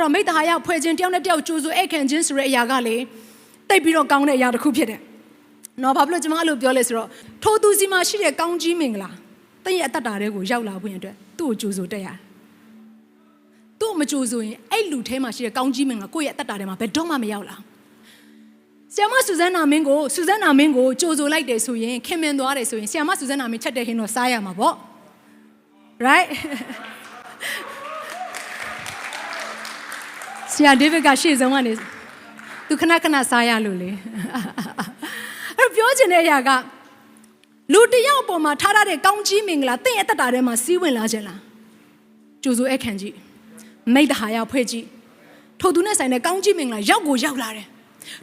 အဲ့တော့မိတ္တဟာယဖွဲ့ခြင်းတယောက်နဲ့တယောက်ကြိုးဆိုဧကန်ခြင်းဆိုတဲ့အရာကလေတိတ်ပြီးတော့ကောင်းတဲ့အရာတစ်ခုဖြစ်တယ်နော်ဘာဖြစ်လို့ကျွန်မအဲ့လိုပြောလဲဆိုတော့ထိုသူစီမှာရှိတဲ့ကောင်းကြီးမင်္ဂလာတင့်ရဲ့အသက်တာတွေကိုရောက်လာဖို့ရန်အတွက်သူ့ကိုကြိုးဆိုတက်ရတယ်သူ့ကိုမကြိုးဆိုရင်အဲ့လူထဲမှာရှိတဲ့ကောင်းကြီးမင်္ဂလာကိုယ့်ရဲ့အသက်တာထဲမှာဘယ်တော့မှမရောက်လာဘူးဆီယမဆူဇန်နာမင်းကိုဆူဇန်နာမင်းကိုကြိုဆိုလိုက်တယ်ဆိုရင်ခင်မင်သွားတယ်ဆိုရင်ဆီယမဆူဇန်နာမင်းချက်တဲ့ဟင်းတော့စားရမှာပေါ့ right ဆ ရာဒေးဗစ်ကရှေ့ဆုံးကနေသူခဏခဏစားရလို့လေအဲ့တော့ပြောချင်တဲ့အရာကလူတစ်ယောက်အပေါ်မှာထားထားတဲ့ကောင်းကြီးမင်္ဂလာတင့်ရဲ့တက်တာထဲမှာစီးဝင်လာခြင်းလားကြိုဆိုအခန့်ကြီးမိတ္တဟာယဖွဲ့ကြီးထို့သူနဲ့ဆိုင်တဲ့ကောင်းကြီးမင်္ဂလာရောက်ကိုရောက်လာတယ်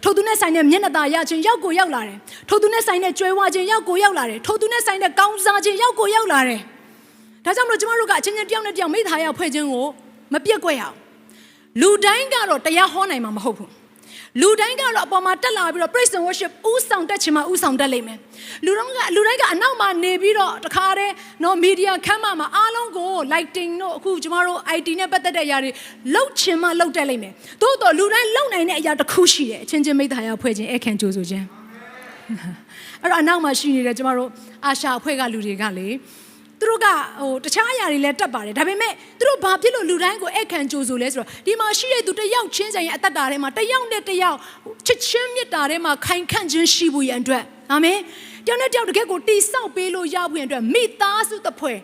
ထို့သူနဲ့ဆိုင်တဲ့မျက်နှာသာရခြင်းရောက်ကိုရောက်လာတယ်ထို့သူနဲ့ဆိုင်တဲ့ကြွယ်ဝခြင်းရောက်ကိုရောက်လာတယ်ထို့သူနဲ့ဆိုင်တဲ့ကောင်းစားခြင်းရောက်ကိုရောက်လာတယ်ဒါကြောင့်မလို့ကျမတို့ကအချင်းချင်းတယောက်နဲ့တယောက်မိတ္တဟာယဖွဲ့ခြင်းကိုမပြက်ကွက်ရအောင် လူတိုင်းကတော့တရားဟောနိုင်မှာမဟုတ်ဘူးလူတိုင်းကတော့အပေါ်မှာတက်လာပြီးတော့ praise and worship ဥဆောင်တက်ချင်မှဥဆောင်တက်လိမ့်မယ်လူတော့ကလူတိုင်းကအနောက်မှာနေပြီးတော့တခါတည်းနော် media ခမ်းမမှာအားလုံးကို lighting တို့အခုကျမတို့ IT နဲ့ပတ်သက်တဲ့အရာတွေလှုပ်ချင်မှလှုပ်တက်လိမ့်မယ်သို့တော့လူတိုင်းလှုပ်နိုင်တဲ့အရာတစ်ခုရှိတယ်အချင်းချင်းမိသားရဖွဲ့ခြင်းအခန့်ကြိုးဆိုခြင်းအဲ့တော့အနောက်မှာရှိနေတဲ့ကျမတို့အာရှာအဖွဲ့ကလူတွေကလေ သူတို့ကဟိုတခြားအရာတွေလည်းတက်ပါတယ်ဒါပေမဲ့သူတို့ဘာဖြစ်လို့လူတိုင်းကိုအခန့်ကြိုးဆိုလဲဆိုတော့ဒီမှာရှိတဲ့သူတစ်ယောက်ချင်းဆိုင်ရဲ့အသက်တာထဲမှာတစ်ယောက်နဲ့တစ်ယောက်ချစ်ချင်းမြတ်တာထဲမှာခိုင်ခန့်ခြင်းရှိဖို့ရန်အတွက်အာမင်တယောက်နဲ့တယောက်တကယ်ကိုတိဆောက်ပေးလို့ရဖို့ရန်အတွက်မိသားစုတစ်ဖွဲ့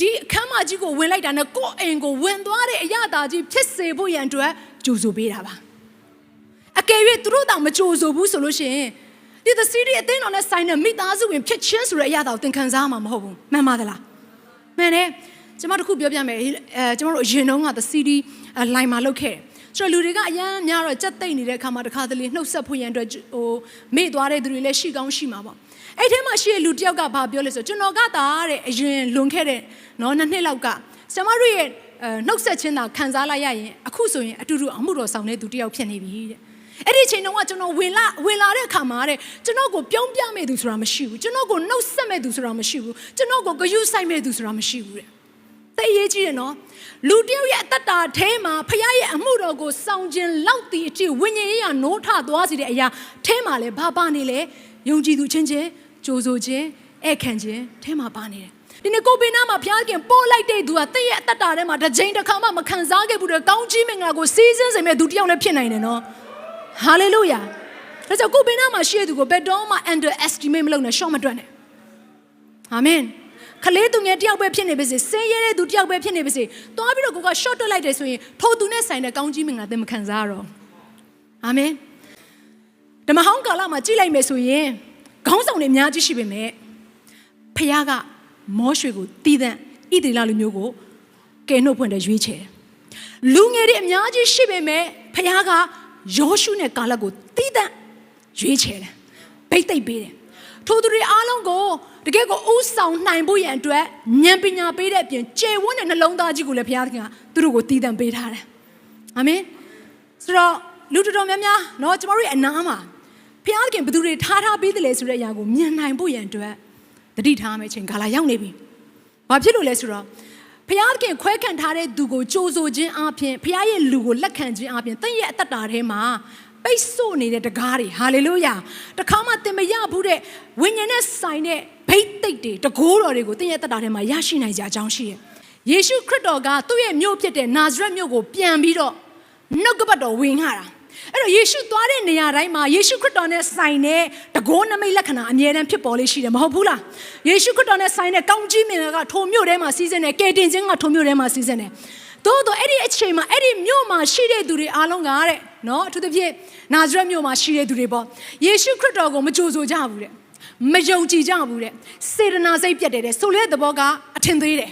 ဒီအခမ်းမကြီးကိုဝင်လိုက်တာနဲ့ကိုယ့်အိမ်ကိုဝင်သွားတဲ့အရာတာကြီးဖြစ်စေဖို့ရန်အတွက်ကြိုးဆိုပေးတာပါအကယ်၍သူတို့တောင်မကြိုးဆိုဘူးဆိုလို့ရှိရင်ဒီသစီရီအသင်းတော်နဲ့ဆိုင်တဲ့မိသားစုဝင်ဖြစ်ချင်းဆိုတဲ့အရာတောင်သင်ခံစားမှာမဟုတ်ဘူးမှန်ပါသလား မှန်တယ်ကျွန်မတို့ခုပြောပြမယ်အဲကျွန်တော်တို့အရင်တုန်းက the CD လိုင်းမှာလုပ်ခဲ့တယ်ဆိုတော့လူတွေကအရန်များတော့ကြက်သိမ့်နေတဲ့အခါမှာတစ်ခါတလေနှုတ်ဆက်ဖို့ရန်အတွက်ဟိုမေ့သွားတဲ့သူတွေလည်းရှိကောင်းရှိမှာပေါ့အဲ့ထဲမှာရှိတဲ့လူတစ်ယောက်ကဘာပြောလဲဆိုကျွန်တော်ကသာတဲ့အရင်လွန်ခဲ့တဲ့နော်နှစ်နှစ်လောက်ကကျွန်မတို့ရဲ့အဲနှုတ်ဆက်ခြင်းသာခံစားလိုက်ရရင်အခုဆိုရင်အတူတူအမှုတော်ဆောင်တဲ့သူတစ်ယောက်ဖြစ်နေပြီတဲ့ အဲ့ဒီအချိန်တုန်းကကျွန်တော်ဝင်လာဝင်လာတဲ့အခါမှာတဲ့ကျွန်တော်ကိုပြုံးပြမဲ့သူဆိုတာမရှိဘူးကျွန်တော်ကိုနှုတ်ဆက်မဲ့သူဆိုတာမရှိဘူးကျွန်တော်ကိုဂယုဆိုင်မဲ့သူဆိုတာမရှိဘူးတဲ့သိရေးကြည့်ရနော်လူတယောက်ရဲ့အတ္တတာအဲမှာဖခင်ရဲ့အမှုတော်ကိုစောင့်ခြင်းလောက်တည်အထိဝိညာဉ်ရေးရနိုးထသွားစေတဲ့အရာအဲမှာလဲဘာပါနေလဲယုံကြည်သူချင်းချင်းကြိုးဆိုခြင်းဧကန်ခြင်းအဲမှာပါနေတယ်ဒီနေ့ကိုပင်နာမှာဘုရားခင်ပို့လိုက်တဲ့သူကတည့်ရဲ့အတ္တတာထဲမှာတစ်ချိန်တစ်ခါမှမခံစားခဲ့ဘူးတဲ့ကောင်းကြီးမင်္ဂလာကိုစီးစင်းစေမဲ့သူတယောက်လည်းဖြစ်နိုင်တယ်နော် ဟာလေလုယာဒါကြောင့်ကိုယ်ပင်နာမှာရှိတဲ့သူကိုဘယ်တော့မှ underestimate မလုပ်နဲ့ရှော့မတွက်နဲ့အာမင်ခလေးသူငယ်တယောက်ပဲဖြစ်နေပါစေဆင်းရဲတဲ့သူတယောက်ပဲဖြစ်နေပါစေသွားပြီးတော့ကိုက short တွက်လိုက်တယ်ဆိုရင်ထိုသူနဲ့ဆိုင်တဲ့ကောင်းကြီးမင်္ဂလာသင်မခံစားရတော့အာမင်ဓမ္မဟောင်းကာလမှာကြည့်လိုက်မယ်ဆိုရင်ခေါင်းဆောင်တွေအများကြီးရှိပေမဲ့ဖခင်ကမောရွှေကိုတည်တဲ့ဣသရေလလူမျိုးကိုကယ်နှုတ်ဖွင့်တဲ့ရွေးချယ်တယ်လူငယ်တွေအများကြီးရှိပေမဲ့ဖခင်က ယောရှုနဲ့ကာလကိုတီးတန့်ရွေးချယ်တယ်ဗိတ်သိပ်ပေးတယ်ထိုသူတွေအားလုံးကိုတကယ်ကိုဥဆောင်နိုင်ဖို့ရန်အတွက်ဉာဏ်ပညာပေးတဲ့အပြင်ကျေဝန်းတဲ့နှလုံးသားကြီးကိုလည်းဘုရားသခင်ကသူတို့ကိုတည်တံ့ပေးထားတယ်အာမင်ဆိုတော့လူတော်တော်များများနော်ကျမတို့ရဲ့အနာမှာဘုရားသခင်ဘသူတွေထားထားပေးတယ်လဲဆိုတဲ့အရာကိုမြင်နိုင်ဖို့ရန်အတွက်တတိထားမယ့်အချိန်ကာလာရောက်နေပြီ။ဘာဖြစ်လို့လဲဆိုတော့ ဖျားခင်ခွဲခံထားတဲ့သူကိုကြိုးဆိုခြင်းအပြင်ဖျားရဲ့လူကိုလက်ခံခြင်းအပြင်တင့်ရဲ့အသက်တာထဲမှာပိတ်ဆို့နေတဲ့တကားတွေဟာလေလုယာတခါမှသင်မရဘူးတဲ့ဝိညာဉ်နဲ့ဆိုင်တဲ့ဘိတ်သိက်တွေတကိုးတော်တွေကိုတင့်ရဲ့အသက်တာထဲမှာရရှိနိုင်ကြအကြောင်းရှိတယ်ယေရှုခရစ်တော်ကသူ့ရဲ့မြို့ဖြစ်တဲ့နာဇရက်မြို့ကိုပြန်ပြီးတော့နှုတ်ကပတ်တော်ဝင်ငှတာ အဲ့တော့ယေရှုသွားတဲ့နေရာတိုင်းမှာယေရှုခရစ်တော်နဲ့ဆိုင်တဲ့တကိုးနမိတ်လက္ခဏာအမြဲတမ်းဖြစ်ပေါ်လေးရှိတယ်မဟုတ်ဘူးလားယေရှုခရစ်တော်နဲ့ဆိုင်တဲ့ကောင်းကြီးမင်္ဂလာကထိုမြို့ထဲမှာစီးစင်းတယ်ကယ်တင်ခြင်းကထိုမြို့ထဲမှာစီးစင်းတယ်သို့တော့အဲ့ဒီအချိန်မှာအဲ့ဒီမြို့မှာရှိတဲ့သူတွေအားလုံးကတဲ့နော်အထူးသဖြင့်နာဇရက်မြို့မှာရှိတဲ့သူတွေပေါ့ယေရှုခရစ်တော်ကိုမကြိုဆိုကြဘူးတဲ့မယုံကြည်ကြဘူးတဲ့စေတနာစိတ်ပြတ်တယ်တဲ့ဆိုတဲ့သဘောကအထင်သေးတယ်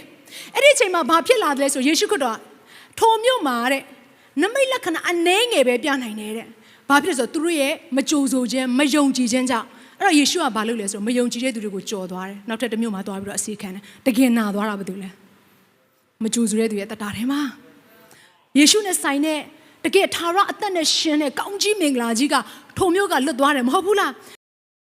အဲ့ဒီအချိန်မှာဘာဖြစ်လာသလဲဆိုယေရှုခရစ်တော်ကထိုမြို့မှာတဲ့ နမိတ်လက္ခဏာအနှဲငယ်ပဲပြနိုင်တယ်တဲ့ဘာဖြစ်လဲဆိုတော့သူတို့ရဲ့မကြိုဆိုခြင်းမယုံကြည်ခြင်းကြောင့်အဲ့တော့ယေရှုကဘာလုပ်လဲဆိုတော့မယုံကြည်တဲ့သူတွေကိုကြော်သွားတယ်နောက်ထပ်တစ်မြို့မှာသွားပြီးတော့အစီခံတယ်တကယ်နာသွားတာဘာလို့လဲမကြိုဆိုတဲ့သူရဲ့တတာထဲမှာယေရှုနဲ့ဆိုင်တဲ့တကယ်ထာဝရအသက်နဲ့ရှင်တဲ့ကောင်းကြီးမင်္ဂလာကြီးကထိုမျိုးကလွတ်သွားတယ်မဟုတ်ဘူးလား